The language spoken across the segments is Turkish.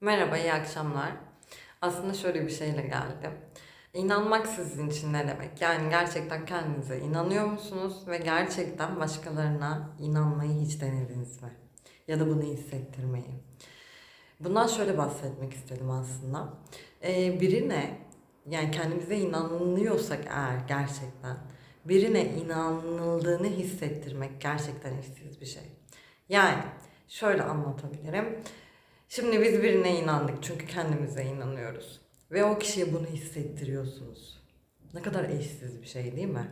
Merhaba, iyi akşamlar. Aslında şöyle bir şeyle geldim. İnanmak sizin için ne demek? Yani gerçekten kendinize inanıyor musunuz ve gerçekten başkalarına inanmayı hiç denediniz mi? Ya da bunu hissettirmeyi. Bundan şöyle bahsetmek istedim aslında. Ee, birine yani kendimize inanıyorsak eğer gerçekten birine inanıldığını hissettirmek gerçekten eşsiz bir şey. Yani şöyle anlatabilirim. Şimdi biz birine inandık çünkü kendimize inanıyoruz. Ve o kişiye bunu hissettiriyorsunuz. Ne kadar eşsiz bir şey değil mi?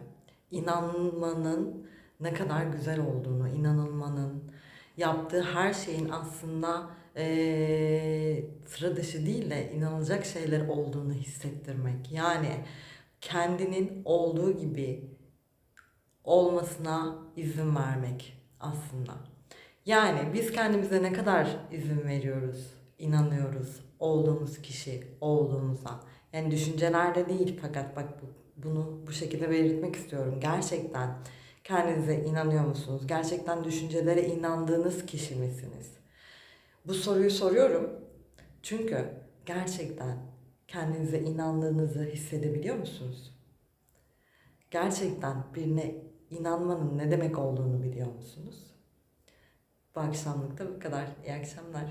İnanmanın ne kadar güzel olduğunu, inanılmanın, yaptığı her şeyin aslında eee sıra dışı değil de inanılacak şeyler olduğunu hissettirmek. Yani kendinin olduğu gibi olmasına izin vermek aslında. Yani biz kendimize ne kadar izin veriyoruz, inanıyoruz olduğumuz kişi olduğumuza. Yani düşüncelerde değil fakat bak bu, bunu bu şekilde belirtmek istiyorum. Gerçekten kendinize inanıyor musunuz? Gerçekten düşüncelere inandığınız kişi misiniz? Bu soruyu soruyorum. Çünkü gerçekten kendinize inandığınızı hissedebiliyor musunuz? Gerçekten birine inanmanın ne demek olduğunu biliyor musunuz? Bu akşamlık bu kadar. İyi akşamlar.